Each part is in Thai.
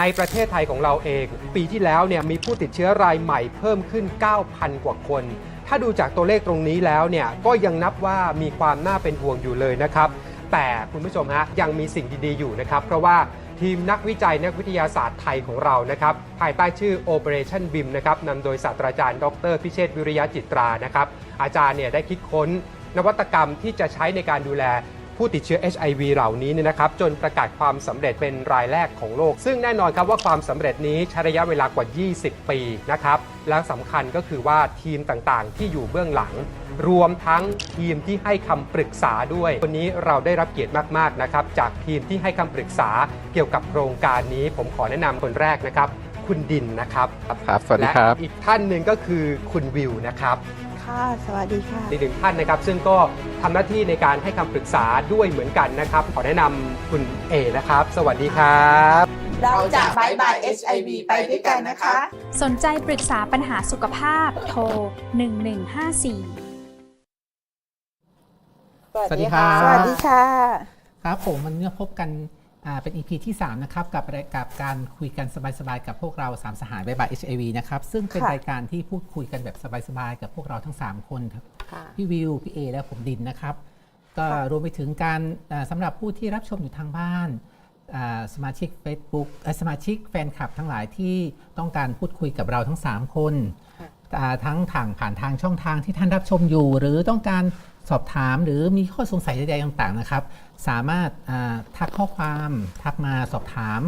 ในประเทศไทยของเราเอง ปีที่แล้วเนี่ยมีผู้ติดเชื้อรายใหม่เพิ่มขึ้น 9,000 กว่าคน ถ้าดูจากตัวเลขตรงนี้แล้วเนี่ยก็ยังนับว่ามีความน่าเป็นห่วงอยู่เลยนะครับ แต่คุณผู้ชมฮะยังมีสิ่งดีๆอยู่นะครับ เพราะว่าทีมนักวิจัยนักวิทยาศาสตร์ไทยของเรานะครับ ภายใต้ชื่อ Operation BIM นะครับนำโดยศาสตราจารย์ ดร พิเชษวิริยะจิตรานะครับอาจารย์เนี่ยได้คิดค้นนวัตกรรมที่จะใช้ในการดูแล ผู้ติดเชื้อ HIV เหล่านี้เนี่ยนะครับจนประกาศความสำเร็จเป็นรายแรกของโลก ซึ่งแน่นอนครับว่าความสำเร็จนี้ใช้ระยะเวลากว่า 20 ปีนะครับและสำคัญก็คือว่าทีมต่างๆ ที่อยู่เบื้องหลัง รวมทั้งทีมที่ให้คำปรึกษาด้วย วันนี้เราได้รับเกียรติมากๆนะครับจากทีมที่ให้คำปรึกษาเกี่ยวกับโครงการนี้ ผมขอแนะนำคนแรกนะครับคุณดินนะครับครับ สวัสดีครับและอีกท่านหนึ่งก็คือคุณวิวนะครับ ค่ะ สวัสดีค่ะ อีกหนึ่งท่านนะครับ ซึ่งก็ทำหน้าที่ในการให้คำปรึกษาด้วยเหมือนกันนะครับ ขอแนะนำคุณเอนะครับ สวัสดีครับ เราจะบายบาย HIV ไปด้วยกันนะคะ สนใจปรึกษาปัญหาสุขภาพ โทร 1154สวัสดีครับ สวัสดีค่ะ ครับผมวันนี้พบกันอ่า เป็น EP ที่ 3 นะครับ กับรายกับการคุยกันสบายๆ กับพวกเรา 3 สหายบายบาย HIV นะครับ ซึ่งเป็นค่ะรายการที่พูดคุยกันแบบสบายๆ กับพวกเราทั้ง 3 คนครับค่ะพี่วิว พี่เอ และผมดินนะครับ ก็รวมไปถึงการอ่าสำหรับผู้ที่รับชมอยู่ทางบ้านอ่าสมาชิก Facebook เอ่อสมาชิกแฟนคลับทั้งหลายที่ต้องการพูดคุยกับเราทั้ง 3 คนอ่าทั้งทางผ่านทางช่องทางที่ท่านรับชมอยู่ หรือต้องการ สอบถามหรือมีข้อสงสัยใดๆต่างๆนะครับ สามารถอ่าทักข้อความทักมาสอบถาม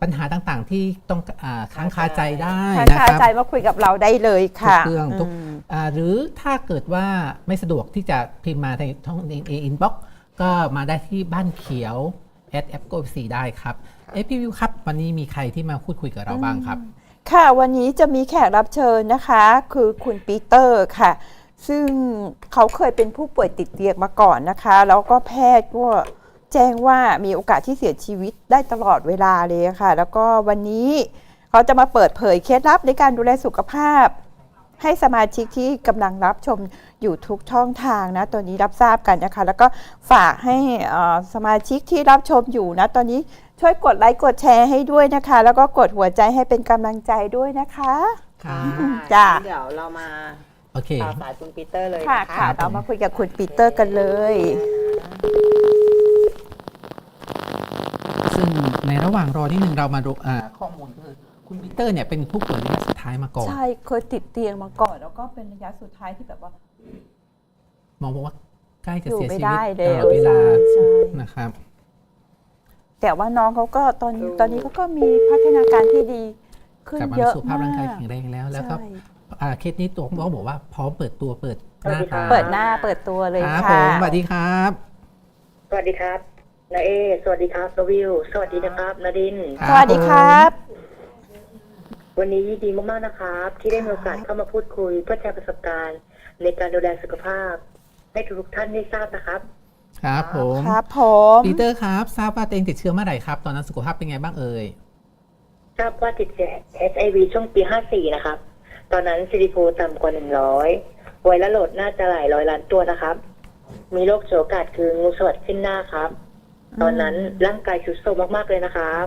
ปัญหาต่างๆ ที่ต้องอาค้างคาใจได้ถ้านะคาครับใจมาคุยกับเราได้เลยทุกค่ะเรื่องทุกมอ่าหรือถ้าเกิดว่าไม่สะดวกที่จะพิมพ์มาในท้องในอินบ็อกก็มาได้ที่บ้านเขียวแอดแอปโกสีได้ครับเอะพี่วิวครับ วันนี้มีใครที่มาพูดคุยกับเราบ้างครับ ค่ะวันนี้จะมีแขกรับเชิญนะคะ คือคุณปีเตอร์ค่ะ ซึ่งเขาเคยเป็นผู้ป่วยติดเตียงมาก่อนนะคะ แล้วก็แพทย์ก็แจ้งว่ามีโอกาสที่เสียชีวิตได้ตลอดเวลาเลยค่ะ แล้วก็วันนี้เขาจะมาเปิดเผยเคล็ดลับในการดูแลสุขภาพ ให้สมาชิกที่กำลังรับชมอยู่ทุกช่องทางนะตัวนี้รับทราบกันนะคะ แล้วก็ฝากให้เอ่อสมาชิกที่รับชมอยู่นะ ตอนนี้ช่วยกดไลค์กดแชร์ให้ด้วยนะคะ แล้วก็กดหัวใจให้เป็นกำลังใจด้วยนะคะครับจ้ะเดี๋ยวเรามา โอเค ต่อสายคุณปีเตอร์เลยค่ะนค่ะเรามาคุยกับคุณปีเตอร์กันเลย ซึ่งในระหว่างรอนิดนึงเรามาดูอ่าข้อมูลก็คือ คุณปีเตอร์เนี่ยเป็นผู้ป่วยระยะสุดท้ายมาก่อน ใช่เคยติดเตียงมาก่อน แล้วก็เป็นระยะสุดท้ายที่แบบว่า หมอบอกว่าใกล้จะอยู่เสียไม่ชีวิตได้ตแล้ลอวดเวลาใช่นะครับ แต่ว่าน้องเขาก็ตอนตอนนี้เขาก็มีพัฒนาการที่ดีขึ้นกลับมาเยอะสุขภาพมาร่างกายกแข็งแรงแล้ว แล้วก็ใช่ อ่าเคสนี้ตัวหมอบอกว่าพร้อมเปิดตัวเปิดหน้าตาเปิดหน้าเปิดตัวเลยครับผค่ะมสวัสดีครับ สวัสดีครับนาเอ สวัสดีครับนวิว สวัสดีนะครับนาดินครับสวัสดีครับ วันนี้ยินดีมากๆนะครับ ที่ได้มีโอกาสเข้ามาพูดคุยเพื่อแชร์ประสบการณ์ ในการดูแลสุขภาพ ให้ทุกๆท่านได้ทราบนะครับ ครับผมครับผมปีเตอร์ครับ ทราบว่าตัวเองติดเชื้อเมื่อไหร่ครับ ตอนนั้นสุขภาพเป็นไงบ้างเอ่ยทราบว่าติดเชื้อ HIV ช่วงปี 54 นะครับ ตอนนั้นซิลิโฟต่ำกว่า100ไวรัสโหลดน่าจะหลายร้อยล้านตัวนะครับ มีโรคโฉกาดคืองูสวัสดขึ้นหน้าครับ ตอนนั้นร่างกายชุดโทรมมากๆเลยนะครับ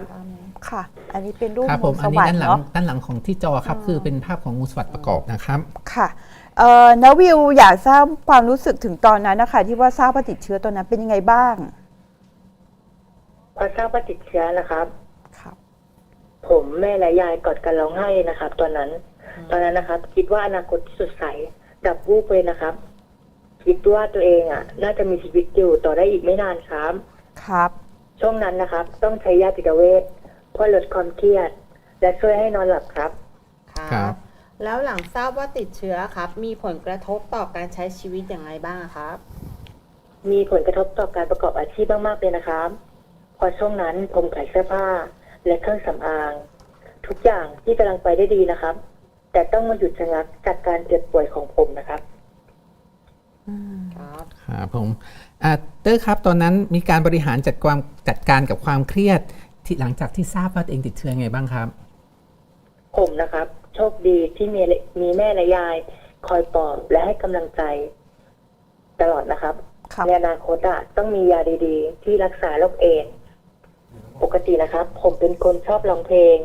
ค่ะ อันนี้เป็นรูปครับผมงูอัสนนี้วัสด้านดิ์หลังเนาะ ด้านหลังของที่จอครับ คือเป็นภาพของงูสวัสด์ประกอบนะครับ ค่ะเอ่อนวิวอยากทราบความรู้สึกถึงตอนนั้นนะคะที่ว่าทราบว่าติดเชื้อตอนนั้นเป็นยังไงบ้าง พอทราบว่าติดเชื้อนะครับ ครับ ผมแม่และยายกอดกันร้องไห้เลยนะครับ ตอนนั้น ตอนนั้นนะครับ คิดว่าอนาคตที่สดใสดับวูบเลยนะครับ คิดว่าตัวเองอะ น่าจะมีชีวิตอยู่ต่อได้อีกไม่นานครับ ครับ ช่วงนั้นนะครับ ต้องใช้ยาจิตเวชเพื่อลดความเครียด และช่วยให้นอนหลับครับครับแล้วหลังทราบว่าติดเชื้อครับ มีผลกระทบต่อการใช้ชีวิตอย่างไรบ้างครับ มีผลกระทบต่อการประกอบอาชีพมากๆเลยนะครับเพอช่วงนั้นผมขายเสื้อผ้าและเครื่องสำอาง ทุกอย่างที่กำลังไปได้ดีนะครับ แต่ต้องมาหยุดชะงักจากการเจ็บป่วยของผมนะครับครับครับผมอ่าเตอร์ครับตอนนั้นมีการบริหารจัดความจัดการกับความเครียดที่หลังจากที่ทราบว่าตัวเองติดเชื้อไงบ้างครับ ผมนะครับ โชคดีที่มีมีแม่และยาย คอยปลอบและให้กำลังใจ ตลอดนะครับครับในอนาคตอะต้องมียาดีๆ ที่รักษาโรคเอดส์ปกตินะครับ ผมเป็นคนชอบร้องเพลง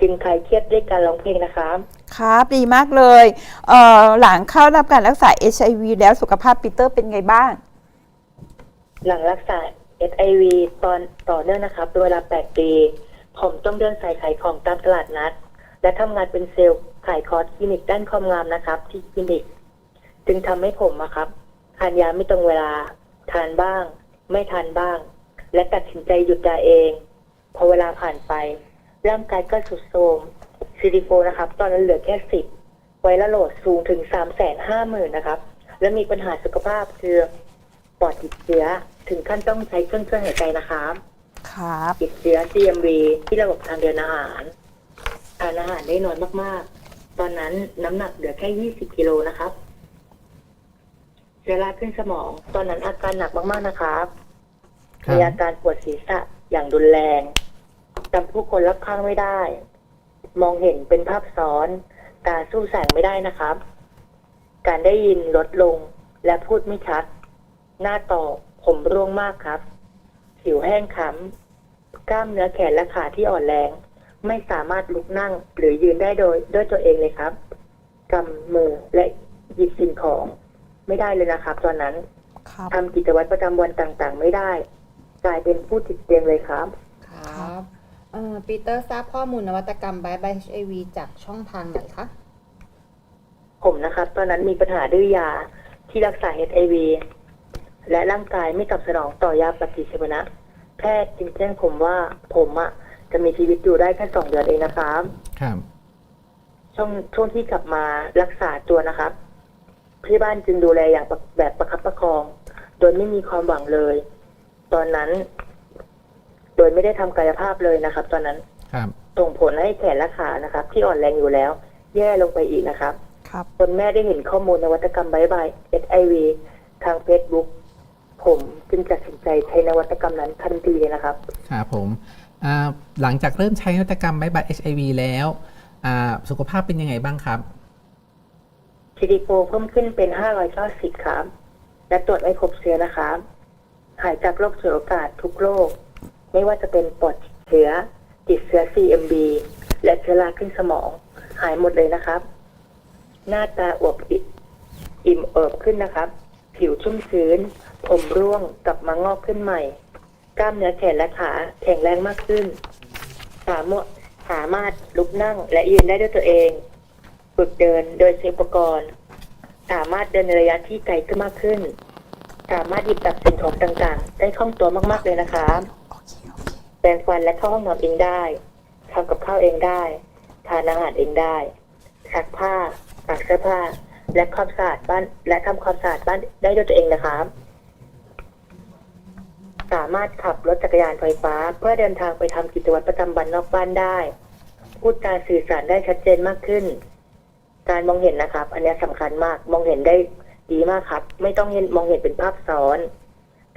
จึงคลายเครียดด้วยการร้องเพลงนะครับ ครับดีมากเลยเหลังเข้ารับการรักษา HIV แล้วสุขภาพปีเตอร์เป็นไงบ้าง หลังรักษา HIV ตอนต่อเนื่องนะครับเวลา 8 ปี ผมต้องเดินสายขายของตามตลาดนัด และทำงานเป็นเซลล์ขายคอร์สคลินิกด้านความงามนะครับ ที่คลินิก จึงทำให้ผมอะครับทานยาไม่ตรงเวลาทานบ้าง ไม่ทานบ้าง และตัดสินใจหยุดยาเอง พอเวลาผ่านไป ร่างกายก็สุดโทรม ซิลิโฟนะครับ ตอนนั้นเหลือแค่สิบไวรัลโหลดสูงถึงสามแสนห้าหมื่นนะครับ และมีปัญหาสุขภาพคือปอดติดเชื้อถึงขั้นต้องใช้เครื่องช่วยหายใจนะครับครับติดเชื้อ CMV ที่ระบบทางเดินอาหารทานอาหารได้น้อยมากๆ ตอนนั้นน้ำหนักเหลือแค่20กิโลนะครับเชื้อราขึ้นสมอง ตอนนั้นอาการหนักมาก ๆ นะครับครับมีอาการปวดศีรษะอย่างรุนแรงจำผู้คนรอบข้างไม่ได้ มองเห็นเป็นภาพซ้อน ตาสู้แสงไม่ได้นะครับ การได้ยินลดลงและพูดไม่ชัด หน้าตอบผมร่วงมากครับ ผิวแห้งค้ำกล้ามเนื้อแขนและขาที่อ่อนแรง ไม่สามารถลุกนั่งหรือยืนได้โดยด้วยตัวเองเลยครับกำมือและหยิบสิ่งของไม่ได้เลยนะครับ ตอนนั้นครับ ทำกิจวัตรประจำวันต่างๆ ไม่ได้ กลายเป็นผู้ติดเตียงเลยครับ ครับเอ่อ ปีเตอร์ทราบข้อมูลนวัตกรรม Bye Bye HIV จากช่องทางไหนคะ ผมนะครับ ตอนนั้นมีปัญหาดื้อยาที่รักษา HIV และร่างกายไม่ตอบสนองต่อยาปฏิชีวนะ แพทย์จึงแจ้งผมว่าผมอะจะมีชีวิตอยู่ได้แค่สองเดือนเองนะครับ ครับ ช่วงช่วงที่กลับมารักษาตัวนะครับที่บ้านจึงดูแลอย่างประแบบประคับประคอง โดยไม่มีความหวังเลย ตอนนั้นโดยไม่ได้ทำกายภาพเลยนะครับ ตอนนั้นครับส่งผลให้แขนและขานะครับ ที่อ่อนแรงอยู่แล้ว แย่ลงไปอีกนะครับ ครับจนแม่ได้เห็นข้อมูลนวัตกรรมบายบาย HIV ทาง Facebook ผมจึงตัดสินใจใช้นวัตกรรมนั้นทันทีเลยนะครับครับผมอ่าหลังจากเริ่มใช้นวัตกรรมบายบาย HIV แล้วอ่าสุขภาพเป็นยังไงบ้างครับทีดีโฟเพิ่มขึ้นเป็น 590 ครับ และตรวจไม่พบเชื้อนะครับ หายจากโรคเฉวยโอกาสทุกโรค ไม่ว่าจะเป็นปอดเชื้อติดเชื้อ CMB และเชื้อราขึ้นสมอง หายหมดเลยนะครับ หน้าตาอวบอิ่มเอิบขึ้นนะครับ ผิวชุ่มชื้น ผมร่วงกลับมางอกขึ้นใหม่ กล้ามเนื้อแขนและขาแข็งแรงมากขึ้น สามารถสามารถลุกนั่งและยืนได้ด้วยตัวเองฝึกเดินโดยใช้อุปกรณ์ สามารถเดินในระยะที่ไกลขึ้นมากขึ้น สามารถหยิบจับสิ่งของต่างๆ ได้คล่องตัวมากๆเลยนะคะ แปรงฟันและเข้าห้องน้ำเองได้ทำกับข้าวเองได้ทานอาหารเองได้ซักผ้าซักเสื้อผ้า และความสะอาดบ้าน และทำความสะอาดบ้านได้ด้วยตัวเองนะคะสามารถขับรถจักรยานไฟฟ้า เพื่อเดินทางไปทำกิจวัตรประจำวันนอกบ้านได้ พูดการสื่อสารได้ชัดเจนมากขึ้น การมองเห็นนะครับ อันนี้สำคัญมากมองเห็นได้ดีมากครับ ไม่ต้องเห็นมองเห็นเป็นภาพซ้อน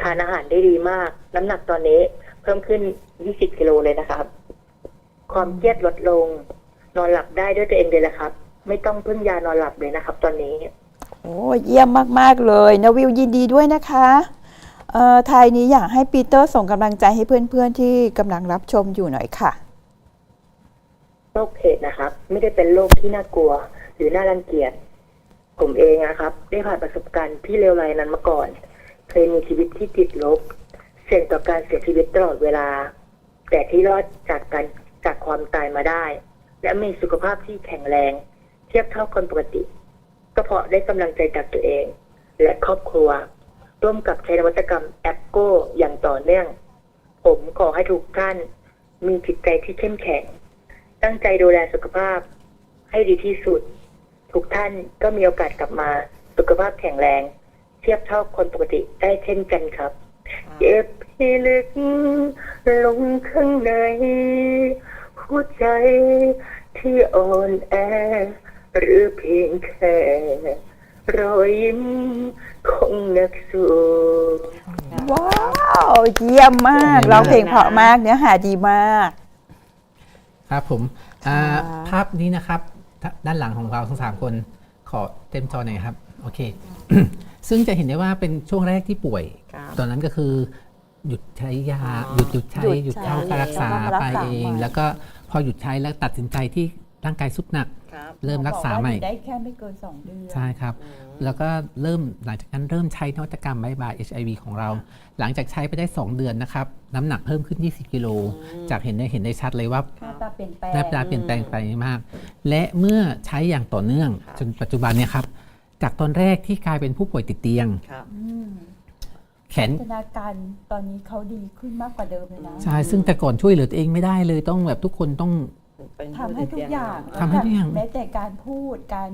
ทานอาหารได้ดีมาก น้ำหนักตอนนี้ เพิ่มขึ้น 20 กิโลเลยนะครับ ความเครียดลดลง นอนหลับได้ด้วยตัวเองเลยละครับ ไม่ต้องพึ่งยานอนหลับเลยนะครับ ตอนนี้ โอ้เยี่ยมมาก ๆ เลยนะวิวยินดีด้วยนะคะเอ่อทายนี้อยากให้ปีเตอร์ส่งกำลังใจให้เพื่อนๆที่กำลังรับชมอยู่หน่อยค่ะ โรคเอดส์นะครับ ไม่ได้เป็นโรคที่น่ากลัว หรือน่ารังเกียจ ผมเองนะครับ ได้ผ่านประสบการณ์ที่เลวร้ายนั้นมาก่อน เคยมีชีวิตที่ติดลบ เสี่ยงต่อการเสียชีวิตตลอดเวลา แต่ที่รอดจากการจากความตายมาได้ และมีสุขภาพที่แข็งแรง เทียบเท่าคนปกติ ก็เพราะได้กำลังใจจากตัวเอง และครอบครัว ร่วมกับใช้นวัตกรรมแอปโก้อย่างต่อเนื่อง ผมขอให้ทุกท่านมีจิตใจที่เข้มแข็ง ตั้งใจดูแลสุขภาพ ให้ดีที่สุด ทุกท่านก็มีโอกาสกลับมาสุขภาพแข็งแรง เทียบเท่าคนปกติได้เช่นกันครับ เก็บที่ลึก ลงข้างใน หัวใจที่อ่อนแอ หรือเพียงแค่ รอยยิ้มของนักสู้ว้าวเยี่ยมมากเยี่ยมมากร้องเพลงเพราะมากเนื้อหาดีมาก ครับผมอ่าภาพนี้นะครับ ด้านหลังของเราทั้งสามคนขอเต็มจอหน่อยครับ โอเค ซึ่งจะเห็นได้ว่าเป็นช่วงแรกที่ป่วย ครับตอนนั้นก็คือหยุดใช้ยาอ๋อหยุดหยุดใช้หหยุยุดดใช้เข้าการรักษาแล้วก็มารักไปษาเอง ใหม่ แล้วก็พอหยุดใช้แล้วตัดสินใจที่ร่างกายสุดหนัก ครับเริ่มรักษาบอกว่ใหม่อยู่ได้แค่ไม่เกิน 2 เดือน ใช่ครับแล้วก็เริ่มหลังจากนั้นเริ่มใช้นวัตกรรมบายบาย HIV ของเรา หลังจากใช้ไปได้ 2 เดือนนะครับ น้ำหนักเพิ่มขึ้น 20 กิโลจากเห็นได้เห็นได้ชัดเลยว่าหน้าตาเปลี่ยนแปลง หน้าตาเปลี่ยนแปลงไปมาก และเมื่อใช้อย่างต่อเนื่อง จนปัจจุบันเนี่ยครับ จากตอนแรกที่กลายเป็นผู้ป่วยติดเตียง ครับอืมแขน พัฒนาการตอนนี้เขาดีขึ้นมากกว่าเดิมเลยนะ ใช่ ซึ่งแต่ก่อนช่วยเหลือตัวเองไม่ได้เลยต้องแบบทุกคนต้อง เป็นทำให้ทุกอย่างทำให้ทุกอย่าง แม้แต่การพูดการ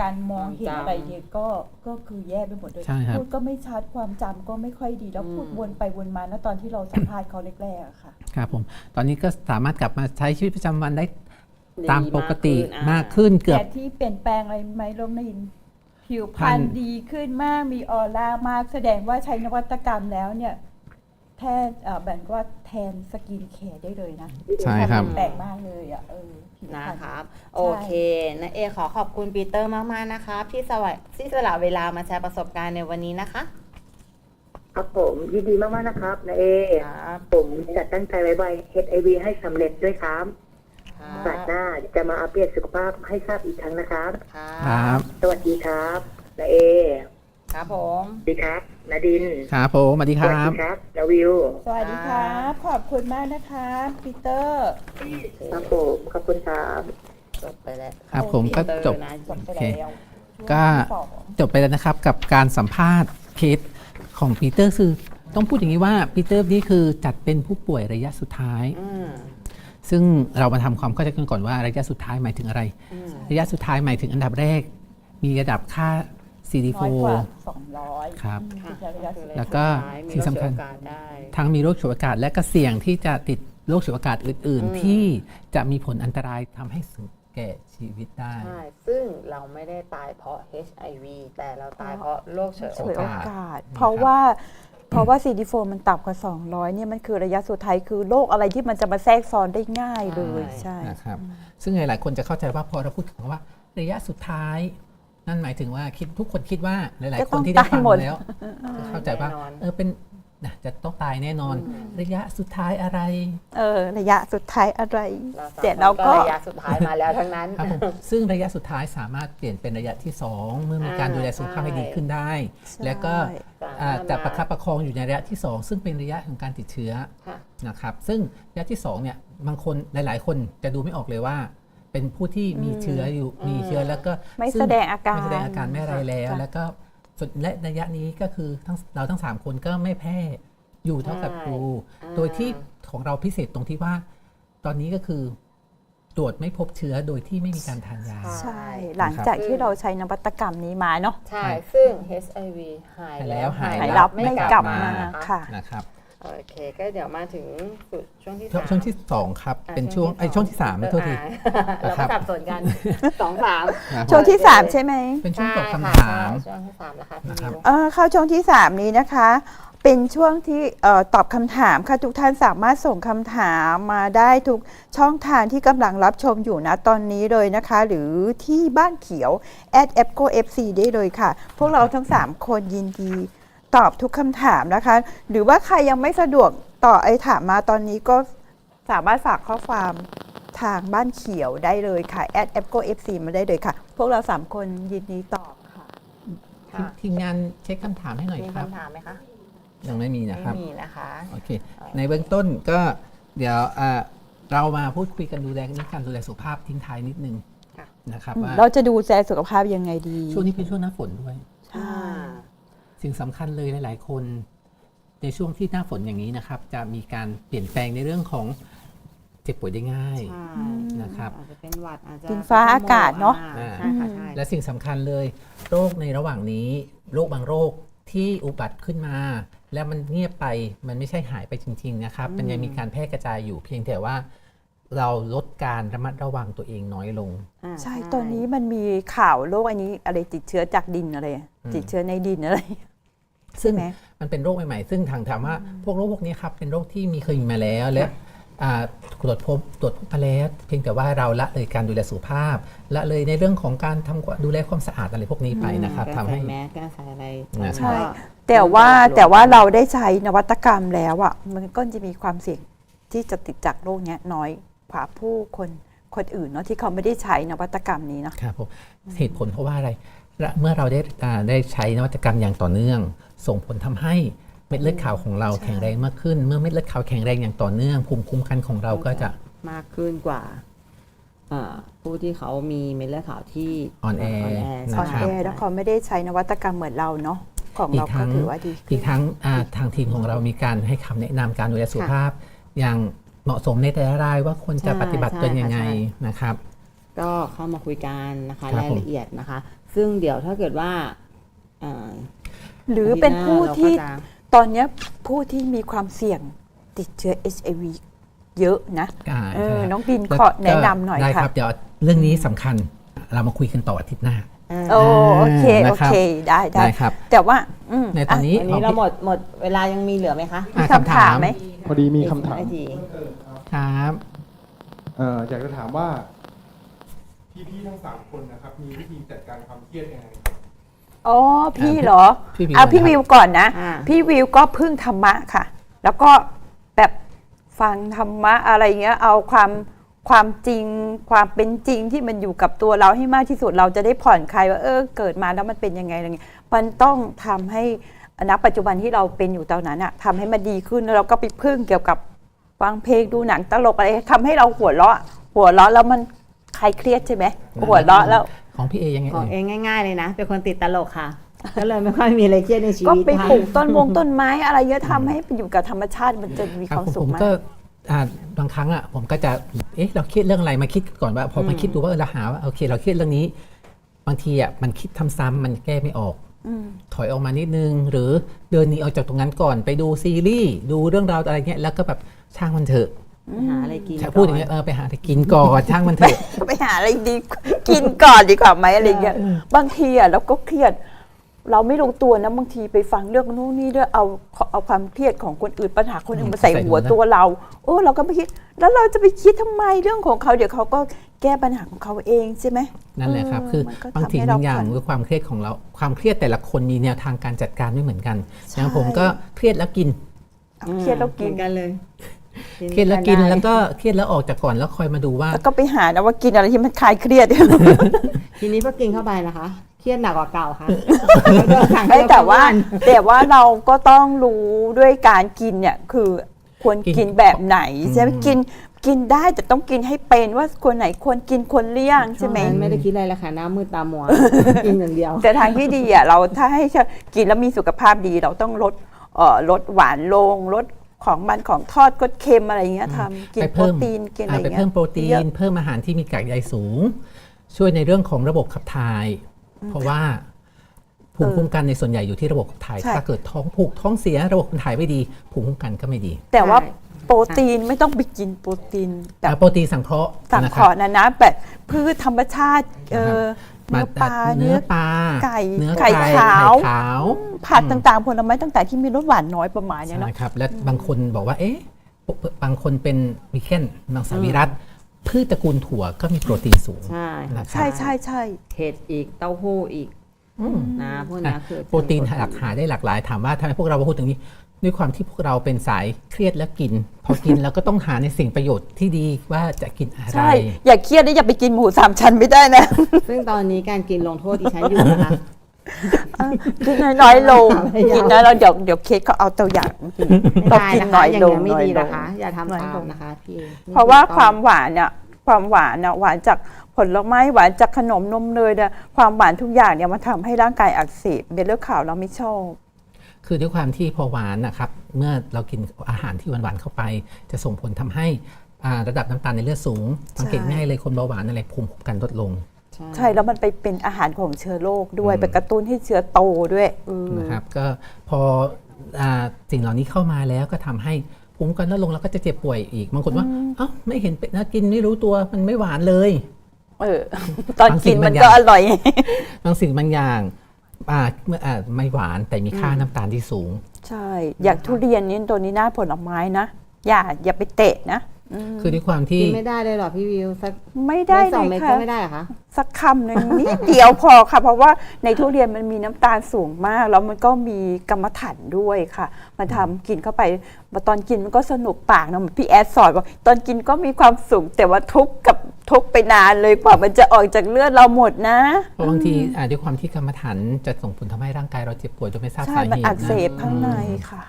การมองเห็นความจำอะไรเนี่ยก็ก็คือแย่ไปหมดเลย ใช่ครับ พูดก็ไม่ชัดความจำก็ไม่ค่อยดี แล้วอืม พูดวนไปวนมานะตอนที่เราสัมภาษณ์เขาแรกๆอะค่ะ ครับผม ตอนนี้ก็สามารถกลับมาใช้ชีวิตประจำวันได้ตามดีปกติอ่มากขึ้นเกือบ แต่ที่เปลี่ยนแปลงอะไรไหมลงนิน ผิวพรรพัณนดีขึ้นมากมีออร่ามากแสดงว่าใช้นวัตกรรมแล้วเนี่ยแทนเอ่อแบบว่าแทนสกินแคร์ได้เลยนะใช่ครับเปลี่ยนแปลงมากเลยอะเออผิวพนะรรณ ครับ โอเคนะเอขอขอบคุณปีเตอร์มาก ๆ นะครับที่สวัสที่สละเวลามาแชร์ประสบการณ์ในวันนี้นะคะครับผมยินดีมากๆนะครับนะเอ ครับผมจะตั้งใจไว้ใบ HIV ให้สำเร็จด้วยครับค โอกาสหน้าจะมาอัปเดตสุขภาพให้ทราบอีกครั้งนะครับ ครัครับบสวัสดีครับนะเอครับผม สวัสดีครับนาดินครับผมสวัสดีสควัสรับ ดีครับนาวิวสวัสดีครับ ขอบคุณมากนะคะปีเตอร์ครับผมขอบคุณครับ จบไปแล้วครับผมก็จบนะจบไปโอเคแล้วก็ช่วงที่สองจบไปแล้วนะครับกับการสัมภาษณ์เคสของปีเตอร์คือต้องพูดอย่างนี้ว่าปีเตอร์นี่คือจัดเป็นผู้ป่วยระยะสุดท้าย อืม ซึ่งเรามาทำความเข้าใจกันก่อนว่าระยะสุดท้ายหมายถึงอะไรอืมระยะสุดท้ายหมายถึงอันดับแรก มีระดับค่า CD4 น้อยกว่าสองร้อยครับค่ะระยะสุดแล้วก็มีที่สำคัญโอกาสได้ทั้งมีโรคฉวยโอกาสและก็เสี่ยงที่จะติดโรคฉวยโอกาสอื่นอืมๆที่จะมีผลอันตรายทำให้ถึงแก่ชีวิตได้ใช่ซึ่งเราไม่ได้ตายเพราะ HIV แต่เราตายเพราะโรคเฉยฉโอวยโอกาสกาส เพราะว่า เพราะว่า CD4 มันต่ำกว่า 200เนี่ยมันคือระยะสุดท้ายคือโรคอะไรที่มันจะมาแทรกซ้อนได้ง่ายเลยใช่ใช่นะครับซึ่งหลายๆคนจะเข้าใจว่าพอเราพูดถึงคำว่า ระยะสุดท้ายนั่นหมายถึงว่าคิดทุกคนคิดว่าหลายจะๆคต้อนงที่ได้ฟัตายงหมดแล้วจะเข้าใจว่าแน่นอนเออเป็น นะจะต้องตายแน่นอนอืมระยะสุดท้ายอะไร เออระยะสุดท้ายอะไรเราสามเดี๋ยวคนเราก็ระยะสุดท้ายมาแล้วทั้งนั้น ครับผมซึ่งระยะสุดท้ายสามารถเปลี่ยนเป็นระยะที่ 2 เมื่อมีการอ่าดูแลสุขภาพให้ดีขึ้นได้ใช่แล้วก็สามารถอ่าจะมาประคับประคองอยู่ในระยะที่ 2 ซึ่งเป็นระยะของการติดเชื้อค่ะ นะครับซึ่งระยะที่2เนี่ยบางคนหลาย ๆ คนจะดูไม่ออกเลยว่า เป็นผู้ที่มีเชื้ออยู่มีเชื้อแล้วก็ไม่ซึ่แสดงอาการ ไม่แสดงอาการไม่อะไรแล้วค่ะแล้วก็ ส่วนและระยะนี้ก็คือทั้งเราทั้ง 3 คนก็ไม่แพร่อยู่เท่ากับใช่ครูอ่าโดยที่ของเราพิเศษตรงที่ว่า ตอนนี้ก็คือตรวจไม่พบเชื้อโดยที่ไม่มีการทานยา ใช่ หลังจากที่เราใช้นวัตกรรมนี้มาเนาะ ใช่ ซึ่ง HIV หายหายแล้แล้ววหายหายรัรับบไม่ไม่กกลัลับบมามาค่ะนะครับ โอเค ก็เดี๋ยวมาถึงจุดช่วงที่ช่วงสาม ช่วงที่2ครับ อะเป็นช่วงไอ้ยช่วงที่3ไม่โทษทีเอออ่าเราครัก็บ สับสนกันสองสามนะครับ ช่วงที่ 3 ใช่ไหมเป็นช่วงตอบใช่คำค่ะถาม ใช่ช่วงที่สามแล้วค่ะพี่นะครับมิวเอ่อเข้าช่วงที่ 3 นี้นะคะ เป็นช่วงที่เอ่อตอบคำถามค่ะทุกท่านสามารถส่งคำถามมาได้ทุกช่องทางที่กำลังรับชมอยู่นะตอนนี้เลยนะคะ หรือที่บ้านเขียว at e p c o fc ได้เลยค่ะ พวกเราทั้ง 3 คนยินดี ตอบทุกคำถามนะคะ หรือว่าใครยังไม่สะดวกต่อไอ้ถามมาตอนนี้ก็สามารถฝากข้อความทางบ้านเขียวได้เลยค่ะ at e p c o fc มาได้เลยค่ะ พวกเราสามคนยินดีตอบค่ะทีทีมงานเช็คคำถามให้หน่อยมีครับ คำถามไหมคะยังไม่มีนะไม่ครับมีนะคะ โอเค ในเบื้องต้นก็เดี๋ยวอ่าเรามาพูดคุยกันดูแลนี่การดูแลสุขภาพทิ้งท้ายนิดนึงค่ะ นะครับว่าเราจะดูแลสุขภาพยังไงดีช่วงนี้เป็นช่วงหน้าฝนด้วย ใช่ สิ่งสำคัญเลยหลาย ๆ คนในช่วงที่หน้าฝนอย่างนี้นะครับ จะมีการเปลี่ยนแปลงในเรื่องของเจ็บป่วยได้ง่ายใช่นะครับอาจจะเป็นหวัดอาจจะดินฟ้าอากาศเนอะอ่ใช่ค่ะใช่และสิ่งสำคัญเลย โรคในระหว่างนี้โรคบางโรคที่อุบัติขึ้นมา แล้วมันเงียบไปมันไม่ใช่หายไปจริง ๆ นะครับ มันยังมีการแพร่กระจายอยู่เพียงแต่ว่าเราลดการระมัดระวังตัวเองน้อยลงอ่าใช่ตอนนี้มันมีข่าวโรคอันนี้อะไรติดเชื้อจากดินอะไรอะอืมติดเชื้อในดินอะไร ซึ่งใช่ไหมมันเป็นโรคใหม่ๆ ซึ่งทางถามว่าพวกโรคพวกนี้ครับเป็นโรคที่มีเคยมีมาแล้วและอ่าตรวจพบตรวจพบมาแล้วเพียงแต่ว่าเราละเลยการดูแลสุขภาพ ละเลยในเรื่องของการทำดูแลความสะอาดอะไรพวกนี้ไปนะครับการทำให้ใส่แมสการใส่อะไรนะใช่ก็แต่ว่าแต่ว่าเราได้ใช้นวัตกรรมแล้วอะมันก็จะมีความเสี่ยงที่จะติดจากโรคเนี้ยน้อยกว่าผู้คนคนอื่นเนาะที่เขาไม่ได้ใช้นวัตกรรมนี้เนาะครับผมเหตุผลเพราะว่าอะไรและเมื่อเราได้อ่าได้ใช้นวัตกรรมอย่างต่อเนื่อง ส่งผลทำให้เม็ดเลือดขาวของเราใช่แข็งแรงมากขึ้น เมื่อเม็ดเลือดขาวแข็งแรงอย่างต่อเนื่อง ภูมิคุ้มกันของเราก็จะมากขึ้นกว่าเอ่อผู้ที่เขามีเม็ดเลือดขาวที่อ่อนแอสอนนะครัแอบร์แล้วเขาไม่ได้ใช้นวัตกรรมเหมือนเราเนาะของอีเรากก็ทั้งถือว่าดีอีกทั้งอ่าทางทีมของเรามีการให้คำแนะนำการดูแลสุขภาพ อย่างเหมาะสมในแต่ละรายว่าควรจะปฏิบัติตัวยังไงนะครับ ก็เข้ามาคุยกันนะคะครับรายละเอียดนะคะ ซึ่งเดี๋ยวถ้าเกิดว่าเอ่อ หรือเป็นผู้ที่อาทิตย์หน้าเราก็จะตอนเนี้ยผู้ที่มีความเสี่ยงติดเชื้อ HIV เยอะนะอ่าเอใช่อครับน้องบินแล้วขอแนะนำหน่อยได้คค่ะรับเดี๋ยวเรื่องนี้สำคัญเรามาคุยกันต่ออาทิตย์หน้าโอ้โอเคนะโอครับเคได้ได้ได้ครับแต่ว่าอืมในตอนนี้วันนี้เราหมดหมดเวลายังมีเหลือไหมคะมีคำถามไหมพอดีมีคำถามอีกสิบนทีครับเอ่ออยากจะถามว่าพี่ๆทั้งสามคนนะครับมีวิธีจัดการความเครียดยังไง อ๋อพี่เหรอพี่วิวเอาพี่นะครับ วิวก่อนนะ อ่า พี่วิวก็พึ่งธรรมะค่ะ แล้วก็แบบฟังธรรมะอะไรเงี้ย เอาความความจริง ความเป็นจริงที่มันอยู่กับตัวเราให้มากที่สุดเราจะได้ผ่อนคลายว่าเออเกิดมาแล้วมันเป็นยังไงอะไรเงี้ยมันต้องทำให้ณปัจจุบันที่เราเป็นอยู่ตอนนั้นอะทำให้มันดีขึ้นแล้วเราก็ไปพึ่งเกี่ยวกับฟังเพลงดูหนังตลกอะไรทำให้เราหัวเราะ หัวเราะแล้วมันคลายเครียดใช่ไหมหัวเราะแล้ว ของพี่เอยังไงของเอ่ยเองง่าย ๆ เลยนะ เป็นคนติดตลกค่ะ ก็เลยไม่ค่อยมีอะไรเครียดในชีก็วิตไปค่ะปลูกต้นมงต้นไม้ อะไรเยอะทำให้อยู่กับธรรมชาติมันจะมีครัคบวามผมสุผขมมาก ก็อ่าบางครั้งอะผมก็จะเอ๊ะเราเครียดเรื่องอะไรมาคิดก่อนว่าพอมาคิดดูว่าเออเราหาว่าโอเคเราเครียดเรื่องนี้ บางทีอะมันคิดทำซ้ำมันแก้ไม่ออก อืม ถอยออกมานิดนึง หรือเดินหนีออกจากตรงนั้นก่อนไปดูซีรีส์ดูเรื่องราวอะไรเงี้ยแล้วก็แบบช่างมันเถอะ หาอะไรกินถ้าพูดอย่างเงี้ยเออไปหาอะไรกินก่อนช่างมันเถอะไปหาอะไรดีกินก่อนดีกว่าไหมอะไรเงี้ยบางทีอะเราก็เครียด เราไม่รู้ตัวนะบางทีไปฟังเรื่องนู้นนี่ด้วยเอาเอาความเครียดของคนอื่นปัญหาคนอื่นมาใส่ใส่หัหัววนะตัวเราโอ้เราก็ไม่คิด แล้วเราจะไปคิดทำไมเรื่องของเขาเดี๋ยวเขาก็แก้ปัญหาของเขาเองใช่ไหมนั่นแหละครับ คือมันก็บางทำทีให้เราบางอย่างผ่อนหรือความเครียดของเรา ความเครียดแต่ละคนมีแนวทางการจัดการไม่เหมือนกันใช่อย่างผมก็เครียดแล้วกินเครียดแล้วกินเหมือกันเลย เครียดแล้วกินได้แล้วก็เครียดแล้วออกจากก่อนแล้วคอยมาดูว่า แล้วก็ไปหานะว่ากินอะไรที่มันคลายเครียด ทีนี้พอกินเข้าไปนะคะ เครียดหนักกว่าเก่าค่ะไม่แต่ว่าแต่ว่าเราก็ต้องรู้ด้วยการกินเนี่ยคือควรกินกินแบบไหนใช่ไหมอืมกินกินได้แต่ต้องกินให้เป็นว่าควรไหนควรกินควรเลี่ยงใช่ไหมไม่ได้คิดอะไรแล้วค่ะหน้ามืดตามัวกินอย่างเดียว แต่ทางที่ดีอะเราถ้าให้กินแล้วมีสุขภาพดีเราต้องลดเอ่อลดหวานลงลด ของมันของทอดก็เค็มอะไรอย่างเงี้ยทำกินไปโปรเพิ่มตีนกินอะไรอ่าอไปย่างเงี้ยเพิ่มโปรตีเยอะนเพิ่มอาหารที่มีกากใยสูง ช่วยในเรื่องของระบบขับถ่าย เพราะว่าภูมิคุ้มกันในส่วนใหญ่อยู่ที่ระบบขับถ่ายใช่ถ้าเกิดท้องผูกท้องเสียระบบขับถ่ายไม่ดี ภูมิคุ้มกันก็ไม่ดี แต่ว่าใช่โปรตีนไม่ต้องไปกินโปรตีนแบบอ่าโปรตีนสังเคราะห์สังนะเคครัราะบห์นะนะแบบพืชธรรมชาติ เออมาเนื้อปลาเนื้อปลาไก่เนื้อไข่ไก่ขาวไข่ขาวผักต่างๆผลไม้ต่างๆที่มีรสหวานน้อยประมาณเนี้ยเนาะใช่ครับและบางคนบอกว่าเอ๊ะบางคนเป็นวิเคนมังสวิรัตพืชตระกูลถั่วก็มีโปรตีนสูงใช่นะครับใช่ใช่ใช่เห็ดอีกเต้าหู้อีกนะพวกนี้คือโปรตีนหลากหาได้หลากหลายถามว่าทำไมพวกเรามาพูดถึงนี้ ด้วยความที่พวกเราเป็นสายเครียดแล้วกิน พอกินแล้วก็ต้องหาในสิ่งประโยชน์ที่ดีว่าจะกินอะไร ใช่ อย่าเครียดนะอย่าไปกินหมูสามชั้นไม่ได้นะ ซึ่งตอนนี้การกินลงโทษที่ฉันอยู่นะคะ กินน้อยๆลงพยายามกินน้อยเราเดี๋ยวเดี๋ยวเคสเขาเอาตัวอย่างมากินไม่ต้องได้กินนะน้คะอยอย่างลนี้งไม่น้อยดีลนะง คะ อย่าทำน้อยตาลมงนะคะพี่เพราะว่าความหวานเนี่ยความหวานเนี่ยหวานจากผลไม้หวานจากขนมนมเนยเนี่ยความหวานทุกอย่างเนี่ยมันทำให้ร่างกายอักเสบเป็นเลือดขาวเราไม่ชอบ คือด้วยความที่พอหวานนะครับเมื่อเรากินอาหารที่หวานๆเข้าไป จะส่งผลทำให้อ่าระดับน้ำตาลในเลือดสูงสังเกตง่ายเลยคนเบาหวานอะไรภูมิคุ้มกันลดลงใช่ แล้วมันไปเป็นอาหารของเชื้อโรคด้วยอืมไปกระตุ้นให้เชื้อโตด้วยอืมนะครับก็พออาสิ่งเหล่านี้เข้ามาแล้วก็ทำให้ภูมิคุ้มกันลดลงแล้วก็จะเจ็บป่วยอีกบางคนว่าเอ้าไม่เห็นเป็นนะกินไม่รู้ตัวมันไม่หวานเลยเออตอนบางสิ่กินงมันบางอย่างก็อร่อย บางสิ่งบางอย่าง อ่าเมื่ออ่าไม่หวานแต่มีค่าน้ำตาลที่สูง ใช่ อย่างทุเรียนนี่ตัวนี้หน้าผลไม้นะ อย่าอย่าไปเตะนะคือด้วยความที่กินไม่ได้เลยเหรอพี่วิวสักไม่ได้ไม่สเลองยเม็ดค่ะก็ไม่ได้เหรอคะสักคำหนึ่งนิดเดียวพอค่ะ เพราะว่าในทุเรียนมันมีน้ำตาลสูงมาก แล้วมันก็มีกรรมฐานด้วยค่ะ มันทำกินเข้าไปตอนกินมันก็สนุกปากนะเหมือนพี่แอดสอนว่าตอนกินก็มีความสุขแต่ว่าทุกข์กับ ทุกข์ไปนานเลยกว่ามันจะออกจากเลือดเราหมดนะ เพราะบางทีอ่าด้วยความที่กรรมฐานจะส่งผลทำให้ร่างกายเราเจ็บป่วยโดยไม่ทราบใช่สาเหตุมันอักเสบนะข้างในอืมค่ะ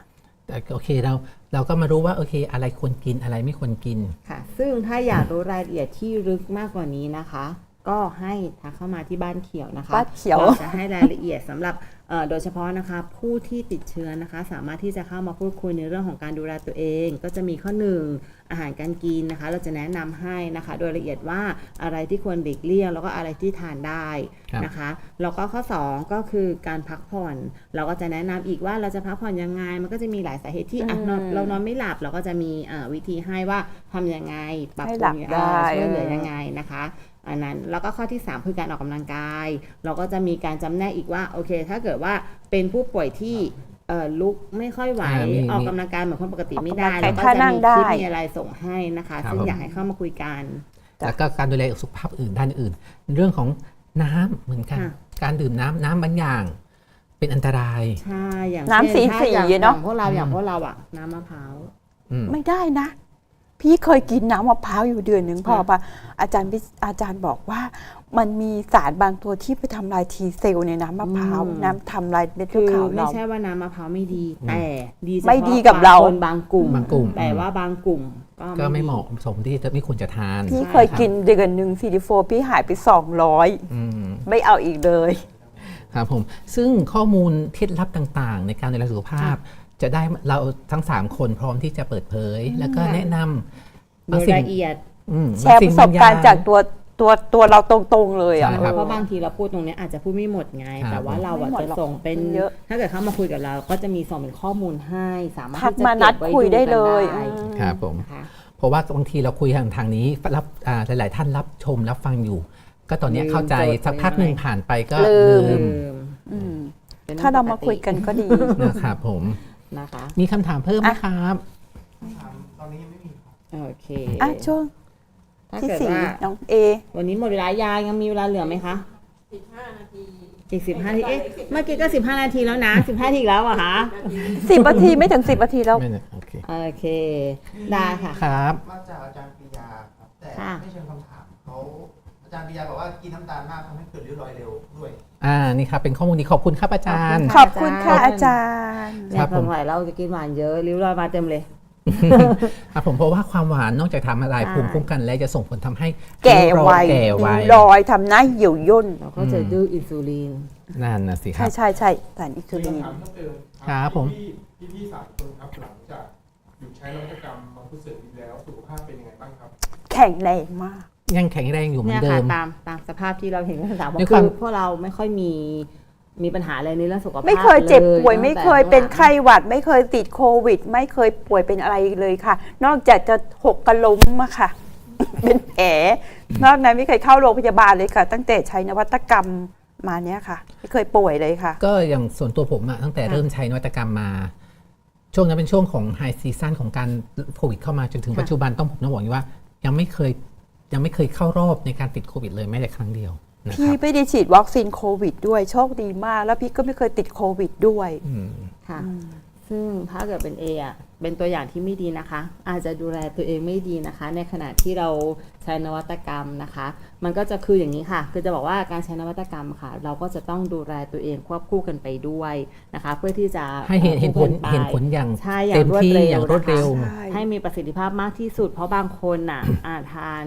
แต่โอเคเราเราก็มารู้ว่าโอเค อะไรควรกินอะไรไม่ควรกินค่ะ ซึ่งถ้าอยากรู้รายละเอียดที่ลึกมากกว่านี้นะคะ ก็ให้ทักเข้ามาที่บ้านเขียวนะคะบ้านเขียว ราจะให้รายละเอียดสำหรับเอ่อโดยเฉพาะนะคะ ผู้ที่ติดเชื้อนะคะ สามารถที่จะเข้ามาพูดคุยในเรื่องของการดูแลตัวเอง ก็จะมีข้อหนึ่งอาหารการกินนะคะ เราจะแนะนำให้นะคะ โดยละเอียดว่าอะไรที่ควรหลีกเลี่ยงแล้วก็อะไรที่ทานได้ครับนะคะแล้วก็ข้อ2ก็คือการพักผ่อน เราก็จะแนะนำอีกว่าเราจะพักผ่อนยังไง มันก็จะมีหลายสาเหตุที่อะอืมนอนเรานอนไม่หลับเราก็จะมีเอ่อวิธีให้ว่าทำยังไงปรับให้ปหลัรุบงยังได้ไงช่วยเหลือเออยังไงนะคะ อันนั้นแล้วก็ข้อที่ 3 คือการออกกำลังกาย เราก็จะมีการจำแนกอีกว่าโอเค ถ้าเกิดว่าเป็นผู้ป่วยที่เอ่อลุกไม่ค่อยไหวอ่ามีออกมีกำลังกายเหมือนคนปกติไม่ได้ออกกำลัแล้งวกายก็ท่าจะนั่งมีได้คลิปมีอะไรส่งให้นะคะครับซึ่งผมอยากให้เข้ามาคุยกันจ้ะแล้วก็การดูแลสุขภาพอื่นด้านอื่น เรื่องของน้ำเหมือนกันค่ะการดื่มน้ำน้ำบางอย่างเป็นอันตรายใช่อย่างน้ำเช่ถ้าสีๆอย่างเนอะอย่างพวกเราอืมอย่างพวกเราอะน้ำมะพร้าวอืมไม่ได้นะ พี่เคยกินน้ำมะพร้าวอยู่เดือนหนึ่งพอปะอาจารย์พิอาจารย์บอกว่ามันมีสารบางตัวที่ไปทำลายทีเซลล์ในน้ำมะพร้าวอืม น้ำทำลายเม็ดเลืคืออดขาวไม่เรา ใช่ว่าน้ำมะพร้าวไม่ดีอืมแต่ดีเฉพาะไม่ดีกับเราคนบางกลุ่ม บางกลุ่ม แต่ว่าบางกลุ่มก็ก็ไม่ดีเหมาะสมที่จะไม่ควรจะทานพี่ใช่เคยกินเดือนหนึ่งซีดีโฟพี่หายไป 200 อืม ไม่เอาอีกเลย ครับผมซึ่งข้อมูลเคล็ดลับต่างๆ ในการดูแลสุขภาพ จะได้เราทั้ง 3 คนพร้อมที่จะเปิดเผย แล้วก็แนะนำโดยสิ่งละเอียด อืมแชร์ประสบการณ์จากตัวตัวตัวเราตรงๆเลยอะ ใช่นะครัคะบเพราะบางทีเราพูดตรงเนี้ยอาจจะพูดไม่หมดไง ครับ แต่ว่าเราอะไม่หมดจะหรอกส่งเป็นมันเยอะ ถ้าเกิดเข้ามาคุยกับเราก็จะมีส่งเป็นข้อมูลให้ สามารถทักที่จะมานัดเก็บไว้คุยได้เลยกันได้อืม ครับผม นะคะ เพราะว่าบางทีเราคุยทางทางนี้รับอ่าหลาย ๆ ท่านรับชมรับฟังอยู่ ก็ตอนเนี้ยลืมเข้าใจจดสักพักหนึ่งไว้ ผ่านไปก็ลืลืมมลืมอืม เป็นถ้าเรามาคุยกันก็ดี นะครับผม นะคะ มีคำถามเพิ่มไหมอะครับตอนนี้ยังไม่มีครับ โอเคอะช่วงถ้าที่เกิดสี่ว่าน้องเอ วันนี้หมดเวลายายยังมีเวลาเหลือไหมคะ15นาทีอีก15นาทีเอ๊ะเมื่อกี้ก็15นาทีแล้วนะ15นาทีอีกแล้วเหรอะคะสิบนาทีไม่ถึงสิบนาทีแล้ว ไม่เนี่ยโอเคโอเค ได้ค่ะ ครับ มาจากอาจารย์ปริยาครับแต่ค่ะ ไม่เชิงคำถามเขา อาจารย์ปริยาบอกว่ากินน้ำตาลมากทำให้เกิดริ้วรอยเร็วด้วย อ่านี่ครับเป็นข้อมูลดีขอบคุณครับอาจารย์ ขอบคุณค่ะอาจารย์เนี่ครัยบคผมนไหวเราจะกินหวานเยอะริ้วรอยมาเต็มเลย ครับผมเพราะว่าความหวานนอกจากทำลายใช่ภูมิคุ้มกันแล้วจะส่งผลทำให้แก่ไวแก่ไวรอยทำหน้าเหี่ยวย่นเราก็จะดื้ออินซูลิน นั่นนะสิคใช่รับ ใช่ใช่สารอินซูมีลินคำถามเพิ่มเติมครับผม พี่พี่พี่สามคนครับหลังจากหยุดใช้นวัตกรรมมังคุดเสริมอีกแล้วสุขภาพเป็นยังไงบ้างครับ แข็งแรงมาก ยังแข็งแรงอยู่เหมือเนี่ยนเดิค่ะมตามตามสภาพที่เราเห็นกันสามว่าด้วยคคืวามอพวกเราไม่ค่อยมีมีปัญหาอะไรในเรื่องสุขภาพไม่เคยเจ็บป่วยลไม่เคยตั้งแต่เป็นไข้หวัด ไม่เคยติดโควิด ไม่เคยป่วยเป็นอะไรเลยค่ะ นอกจากจะหกกระล้มอะค่ะ เป็นแผลนอกนั้นไม่เคยเข้าโรงพยาบาลเลยค่ะ ตั้งแต่ใช้นวัตกรรมมาเนี้ยค่ะ ไม่เคยป่วยเลยค่ะ ก็อย่างส่วนตัวผมอะตั้งแต่เริ่มใช้นวัตกรรมมา ช่วงนั้นเป็นช่วงของไฮซีซั n ของการโควิดเข้ามาจนถึงค่ะปัจจุบันต้องผมต้องบอกอย่างนี้ว่า ยังไม่เคย ยังไม่เคยเข้ารอบในการติดโควิดเลยแม้แต่ครั้งเดียวนะคพี่รับไม่ได้ฉีดวัคซีนโควิดด้วยโชคดีมาก แล้วพี่ก็ไม่เคยติดโควิดด้วยอืม ค่ะ ซึ่งถ้าเกิดเป็นเออะเป็นตัวอย่างที่ไม่ดีนะคะ อาจจะดูแลตัวเองไม่ดีนะคะ ในขณะที่เราใช้นวัตกรรมนะคะ มันก็จะคืออย่างนี้ค่ะ คือจะบอกว่าการใช้นวัตกรรมค่ะ เราก็จะต้องดูแลตัวเองควบคู่กันไปด้วยนะคะ เพื่อที่จะให้เห็นเห็นผลควบคู่กัไปเห็นผลอย่างใช่อย่าเต็งมรวดที่เร็วอย่างรวดเร็ว นะคะ ใช่ ให้มีประสิทธิภาพมากที่สุดเพราะบางคนน่ะ อาจทาน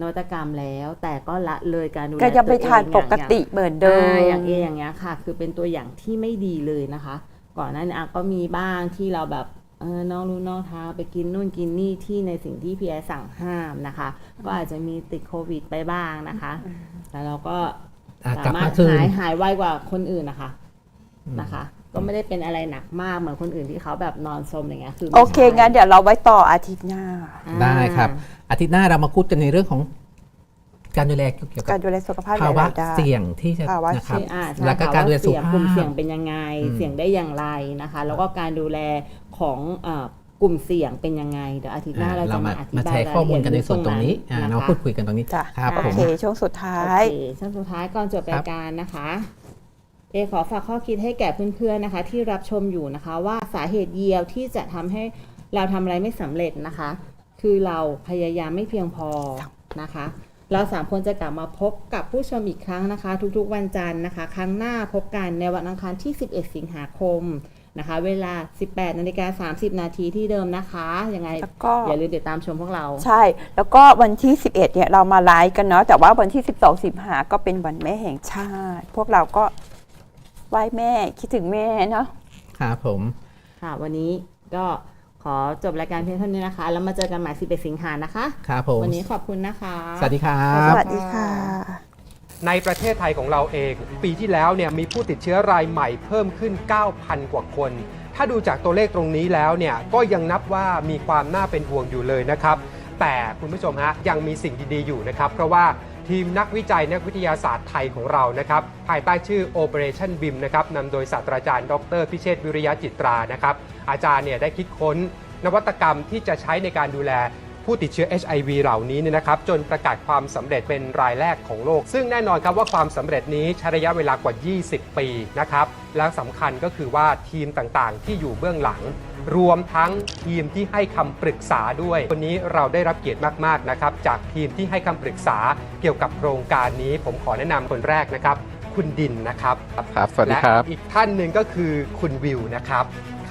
นวัตกรรมแล้ว แต่ก็ละเลยการดูแลก็ยังไปตัวเองทานปกติอย่างเหมือนเดิมอ่าอย่างเออย่างเงี้ยค่ะ คือเป็นตัวอย่างที่ไม่ดีเลยนะคะ ก่อนหน้านี้อะก็มีบ้างที่เราแบบเออน้องรู้น้องท้าไปกินนู่นกินนี่ที่ในสิ่งที่พีไอสั่งห้ามนะคะ ก็อาจจะมีติดโควิดไปบ้างนะคะแต่เราก็อะสากลับมารมาถคืนหายหายไวกว่าคนอื่นนะคะนะคะ ก็ไม่ได้เป็นอะไรหนักมากเหมือนคนอื่นที่เขาแบบนอนสมอย่างเงี้ยคือไม่โอเค ใช่งั้นเดี๋ยวเราไว้ต่ออาทิตย์หน้า อ่า ได้ครับอาทิตย์หน้าเรามาพูดกันในเรื่องของการดูแลเกี่ยวกักาบรดูแลสุขภาพหภาวะลายๆด้าน เสี่ยงที่จะภาวะ นะครับ ที่อ่าใช่แล้วก็ค่ะการดูแลว่าสุขเสี่ยงภาพกลุ่มเสี่ยงเป็นยังไง อืม เสี่ยงได้อย่างไรนะคะ แล้วก็การดูแลของเอ่อกลุ่มเสี่ยงเป็นยังไงเดี๋ยวอาทิตย์หน้าเราจะมาอธิมาบายแชร์ข้อมูลกันในส่วนตรงนี้รายละอ่าเอียดเราตพูดคุยกันตรงนี้จ้ะครับโอผม เคช่วงสุดท้าโอยเคช่วงสุดท้ายก่อนจบรายการนะคะ เอขอฝากข้อคิดให้แก่เพื่อนๆนะคะ ที่รับชมอยู่นะคะว่าสาเหตุเดียวที่จะทำให้เราทำอะไรไม่สำเร็จนะคะ คือเราพยายามไม่เพียงพอนะคะ เราสามคนจะกลับมาพบกับผู้ชมอีกครั้งนะคะ ทุกๆวันจันทร์นะคะ ครั้งหน้าพบกันในวันอังคารที่ 11 สิงหาคมนะคะ เวลา 18นาฬิกา30 นาทีที่เดิมนะคะยังไงแล้วก็อย่าลืมติดตามชมพวกเรา ใช่ แล้วก็วันที่ 11เนี่ยเรามาไลฟ์กันเนาะแต่ว่าวันที่ 12สิงหาก็เป็นวันแม่แห่งชาติ พวกเราก็ ไหว้แม่คิดถึงแม่เนาะครับผมค่ะ วันนี้ก็ขอจบรายการเพียงเท่านี้นะคะ แล้วมาเจอกันใหม่11สิงหานะคะ ครับผม วันนี้ขอบคุณนะคะ สวัสดีครัสบวัสดีค่ะ ในประเทศไทยของเราเอง ปีที่แล้วเนี่ยมีผู้ติดเชื้อรายใหม่เพิ่มขึ้น 9,000 กว่าคน ถ้าดูจากตัวเลขตรงนี้แล้วเนี่ยก็ยังนับว่ามีความน่าเป็นห่วงอยู่เลยนะครับ แต่คุณผู้ชมฮะยังมีสิ่งดีๆอยู่นะครับ เพราะว่า ทีมนักวิจัยนักวิทยาศาสตร์ไทยของเรานะครับภายใต้ชื่อ Operation BIM นะครับนำโดยศาสตราจารย์ ดร พิเชษวิริยะจิตรานะครับอาจารย์เนี่ยได้คิดค้นนวัตกรรมที่จะใช้ในการดูแล ผู้ติดเชื้อ HIV เหล่านี้เนี่ยนะครับจนประกาศความสำเร็จเป็นรายแรกของโลก ซึ่งแน่นอนครับว่าความสำเร็จนี้ใช้ระยะเวลากว่า 20 ปีนะครับและสำคัญก็คือว่าทีมต่างๆ ที่อยู่เบื้องหลัง รวมทั้งทีมที่ให้คำปรึกษาด้วย วันนี้เราได้รับเกียรติมากๆนะครับจากทีมที่ให้คำปรึกษาเกี่ยวกับโครงการนี้ ผมขอแนะนำคนแรกนะครับคุณดินนะครับครับ สวัสดีครับและอีกท่านหนึ่งก็คือคุณวิวนะครับ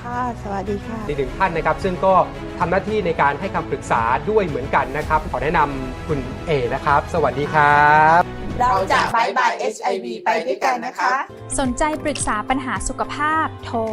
ค่ะ สวัสดีค่ะ อีกหนึ่งท่านนะครับ ซึ่งก็ทำหน้าที่ในการให้คำปรึกษาด้วยเหมือนกันนะครับ ขอแนะนำคุณเอนะครับ สวัสดีครับ啊เราจะบายบาย HIV ไปด้วยกันนะคะ สนใจปรึกษาปัญหาสุขภาพ โทร 1154